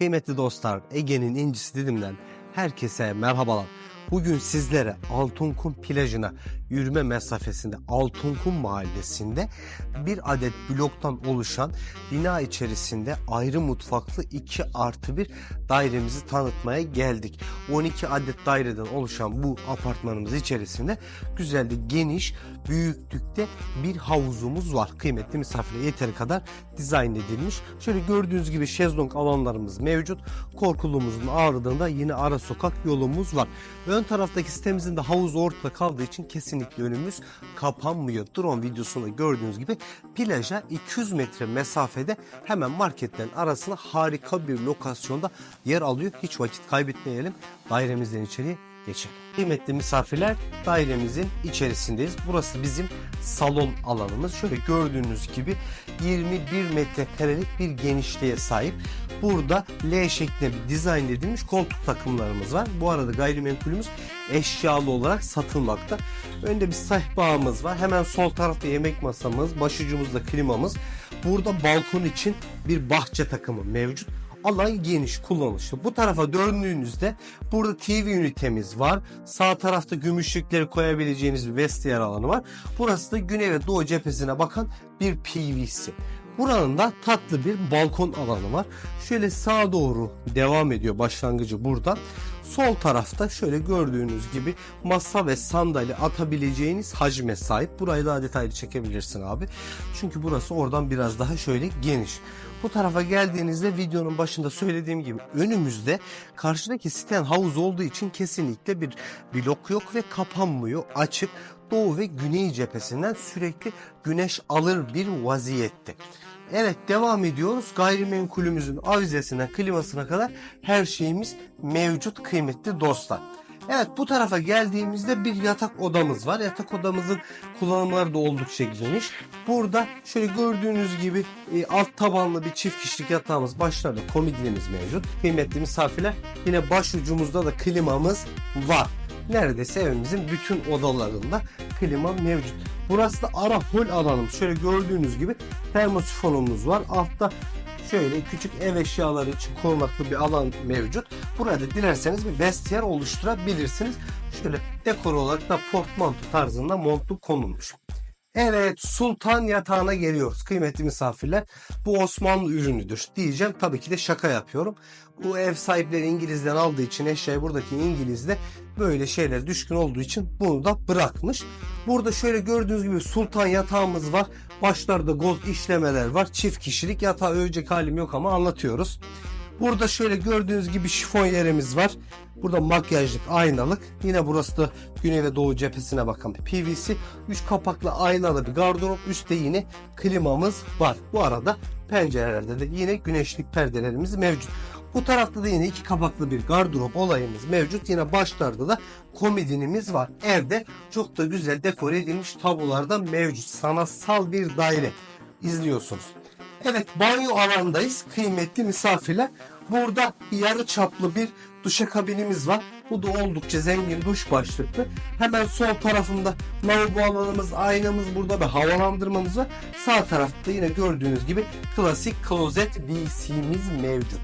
Kıymetli dostlar, Ege'nin incisi Didim'den herkese merhabalar. Bugün sizlere Altınkum plajına yürüme mesafesinde Altınkum mahallesinde bir adet bloktan oluşan bina içerisinde ayrı mutfaklı 2 artı 1 dairemizi tanıtmaya geldik. 12 adet daireden oluşan bu apartmanımız içerisinde güzel de geniş büyüklükte bir havuzumuz var. Kıymetli misafirlere yeteri kadar dizayn edilmiş. Şöyle gördüğünüz gibi şezlong alanlarımız mevcut. Korkulumuzun ağrıdığında yine ara sokak yolumuz var. Ön taraftaki sitemizin de havuz ortada kaldığı için kesinlikle önümüz kapanmıyor. Drone videosunda gördüğünüz gibi plaja 200 metre mesafede hemen marketlerin arasında harika bir lokasyonda yer alıyor. Hiç vakit kaybetmeyelim. Dairemizden içeriye geçelim. Kıymetli misafirler dairemizin içerisindeyiz. Burası bizim salon alanımız. Şöyle gördüğünüz gibi 21 metrekarelik bir genişliğe sahip. Burada L şeklinde bir dizayn edilmiş koltuk takımlarımız var. Bu arada gayrimenkulümüz eşyalı olarak satılmakta. Önde bir sehpamız var. Hemen sol tarafta yemek masamız, başucumuzda klimamız. Burada balkon için bir bahçe takımı mevcut alan geniş kullanışlı. Bu tarafa döndüğünüzde burada TV ünitemiz var. Sağ tarafta gümüşlükleri koyabileceğiniz bir vestiyer alanı var. Burası da güney ve doğu cephesine bakan bir PVC. Buranın da tatlı bir balkon alanı var. Şöyle sağa doğru devam ediyor başlangıcı buradan. Sol tarafta şöyle gördüğünüz gibi masa ve sandalye atabileceğiniz hacme sahip. Burayı daha detaylı çekebilirsin abi. Çünkü burası oradan biraz daha şöyle geniş. Bu tarafa geldiğinizde videonun başında söylediğim gibi önümüzde karşıdaki siten havuz olduğu için kesinlikle bir blok yok ve kapanmıyor. Açık doğu ve güney cephesinden sürekli güneş alır bir vaziyette. Evet devam ediyoruz. Gayrimenkulümüzün avizesinden klimasına kadar her şeyimiz mevcut kıymetli dostlar. Evet bu tarafa geldiğimizde bir yatak odamız var. Yatak odamızın kullanımları da oldukça geniş. Burada şöyle gördüğünüz gibi e, alt tabanlı bir çift kişilik yatağımız başlarda komodinimiz mevcut. Kıymetli misafirler yine başucumuzda da klimamız var. Neredeyse evimizin bütün odalarında klima mevcut. Burası da ara hol alanımız. Şöyle gördüğünüz gibi termosifonumuz var. Altta şöyle küçük ev eşyaları için korunaklı bir alan mevcut. Burada dilerseniz bir vestiyer oluşturabilirsiniz. Şöyle dekor olarak da portmanto tarzında montlu konulmuş. Evet sultan yatağına geliyoruz kıymetli misafirler. Bu Osmanlı ürünüdür diyeceğim. Tabii ki de şaka yapıyorum. Bu ev sahipleri İngiliz'den aldığı için eşyayı buradaki İngiliz de böyle şeyler düşkün olduğu için bunu da bırakmış. Burada şöyle gördüğünüz gibi sultan yatağımız var. Başlarda gold işlemeler var. Çift kişilik yatağı övecek halim yok ama anlatıyoruz. Burada şöyle gördüğünüz gibi şifon yerimiz var. Burada makyajlık, aynalık. Yine burası da güney ve doğu cephesine bakan bir PVC. Üç kapaklı aynalı bir gardırop. Üstte yine klimamız var. Bu arada pencerelerde de yine güneşlik perdelerimiz mevcut. Bu tarafta da yine iki kapaklı bir gardırop olayımız mevcut. Yine başlarda da komodinimiz var. Evde çok da güzel dekore edilmiş tablolarda mevcut. Sanatsal bir daire izliyorsunuz. Evet banyo alandayız kıymetli misafirler. Burada yarı çaplı bir duşakabinimiz var. Bu da oldukça zengin duş başlıklı. Hemen sol tarafında lavabo alanımız, aynamız burada ve havalandırmamız var. Sağ tarafta yine gördüğünüz gibi klasik klozet WC'miz mevcut.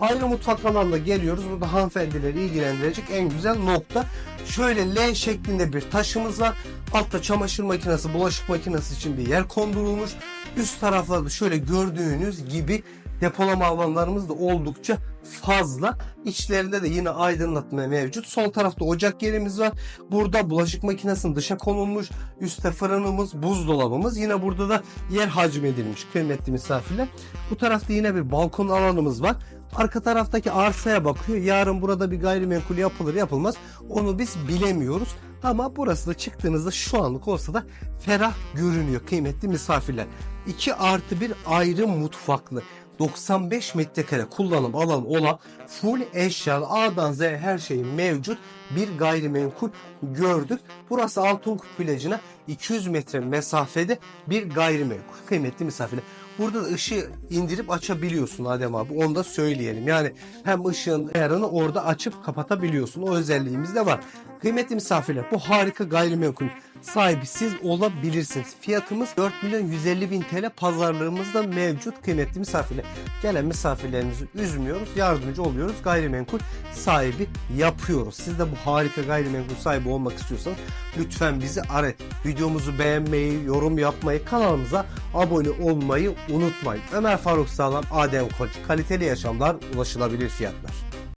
Ayrı mutfak alanına geliyoruz. Burada hanımefendileri ilgilendirecek en güzel nokta. Şöyle L şeklinde bir taşımız var. Altta çamaşır makinesi, bulaşık makinesi için bir yer kondurulmuş. Üst taraflarda şöyle gördüğünüz gibi depolama alanlarımız da oldukça fazla. İçlerinde de yine aydınlatma mevcut. Sol tarafta ocak yerimiz var. Burada bulaşık makinesinin dışa konulmuş. Üstte fırınımız, buzdolabımız. Yine burada da yer hacmedilmiş kıymetli misafirler. Bu tarafta yine bir balkon alanımız var. Arka taraftaki arsaya bakıyor. Yarın burada bir gayrimenkul yapılır yapılmaz. Onu biz bilemiyoruz. Ama burası da çıktığınızda şu anlık olsa da ferah görünüyor kıymetli misafirler. 2 artı bir ayrı mutfaklı. 95 metrekare kullanım alanı olan full eşyalı A'dan Z'ye her şey mevcut bir gayrimenkul gördük. Burası Altınkut plajına 200 metre mesafede bir gayrimenkul. Kıymetli misafirler. Burada da ışığı indirip açabiliyorsun Adem abi. Onu da söyleyelim. Yani hem ışığın ayarını orada açıp kapatabiliyorsun. O özelliğimiz de var. Kıymetli misafirler bu harika gayrimenkul sahibi siz olabilirsiniz. Fiyatımız 4 milyon 150 bin TL pazarlığımızda mevcut kıymetli misafirler. Gelen misafirlerimizi üzmüyoruz, yardımcı oluyoruz, gayrimenkul sahibi yapıyoruz. Siz de bu harika gayrimenkul sahibi olmak istiyorsanız lütfen bizi arayın. Videomuzu beğenmeyi, yorum yapmayı, kanalımıza abone olmayı unutmayın. Ömer Faruk Sağlam, Adem Koç, kaliteli yaşamlar, ulaşılabilir fiyatlar.